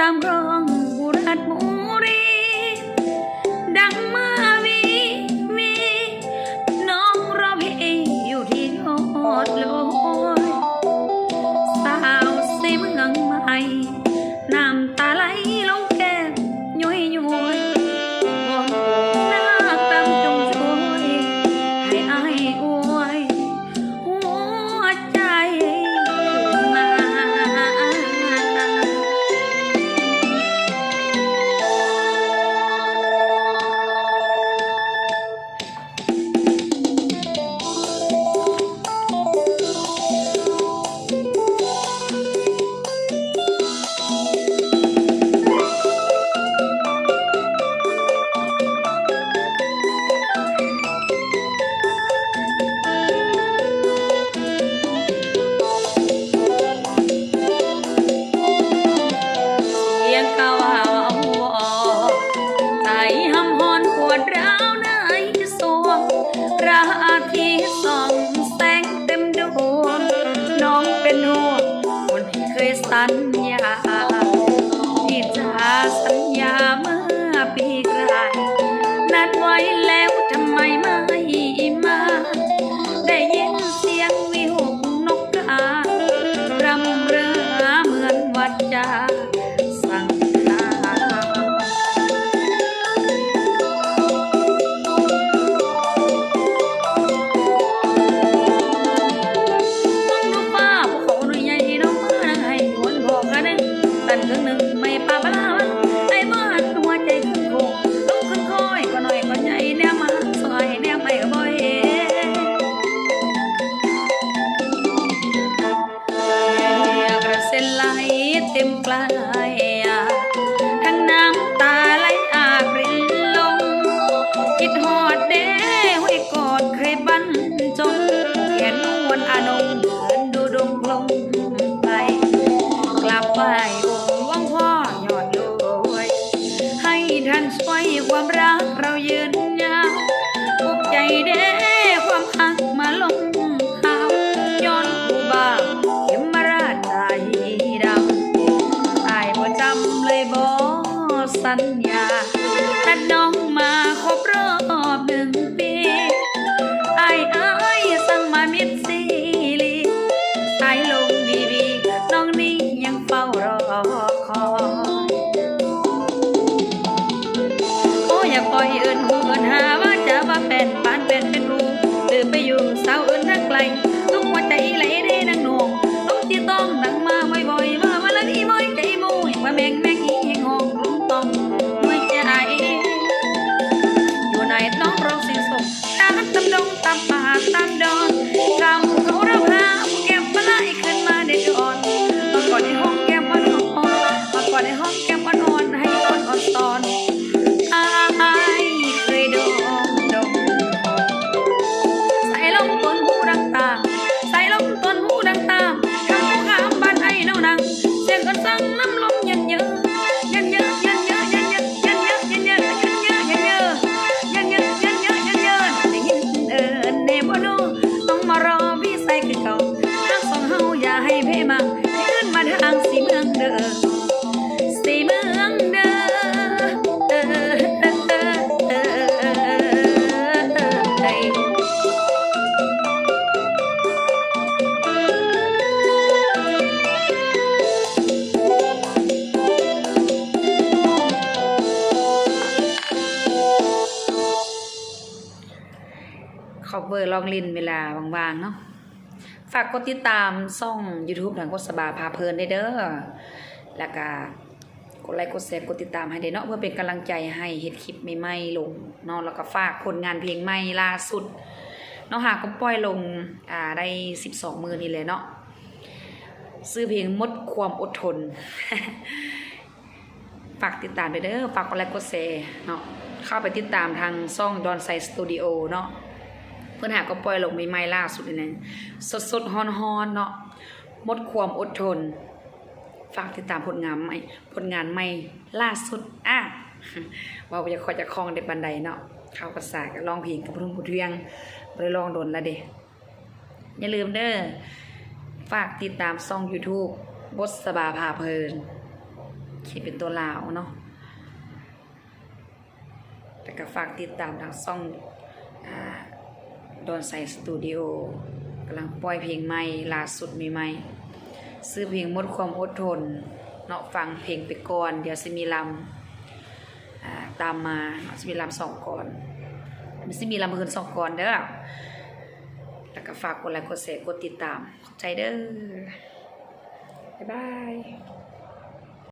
tam rơi เป็นห่วงคนที่เคยสัญญาที่จะสัญญาเมื่อ lần cứ nâng ท่านสวยความรักเรายืนยาวปลุกใจเด้ ปล่อยเอื่นหูเอื่นหาว่าจะว่าเป็นปานเป็น อย่าให้เพ่มังขึ้นมาทางสีเมืองเด้อสีเมืองเด้อเออเออเออเออเออขอบเบอร์ลองลินเวลาว่างๆเนาะ ฝากกดติดตามช่อง YouTube ทางกดสบาพาเพลินได้เด้อ แล้วก็กดไลค์กดแชร์กดติดตามให้ได้เนาะเพื่อเป็นกำลังใจให้เฮ็ดคลิปใหม่ๆลงเนาะแล้วก็ฝากผลงานเพลงใหม่ล่าสุดเนาะหาก็ปล่อยลงอ่าได้12มือนี่เลยเนาะซื้อเพลงมดความอดทน ฝากติดตามไปเด้อฝากกดไลค์กดแชร์เนาะเข้าไปติดตามทางช่องดอนไซสตูดิโอเนาะ เพื่อนหาก็ปล่อยลงใหม่ล่าสุดนี่นะสดสดฮอนฮอนเนาะหมดความอดทน ฝากติดตามผลงานใหม่ผลงานใหม่ล่าสุดอะว่าจะคอยจะคลองได้บันไดเนาะเข้าภาษากับร้องเพลงกับพุ่มผู้เทียงไปลองโดนละเด้อย่าลืมเด้อฝากติดตามช่อง YouTube บทสบาพาเพลินเขียนเป็นตัวลาวเนาะแต่ก็ฝากติดตามทางช่อง โดนใส่สตูดิโอกำลังปล่อยเพลงใหม่ล่าสุดมีใหม่ซื้อเพลงมดความอดทนเนาะฟังเพลงไปก่อนเดี๋ยวสิมีลำอ่าตามมาเนาะสิมีลำสองก่อนมันสิมีลำคืนสองก่อนเด้อแล้วก็ฝากกดไลค์กดแชร์กดติดตามขอบใจเด้อบ๊ายบาย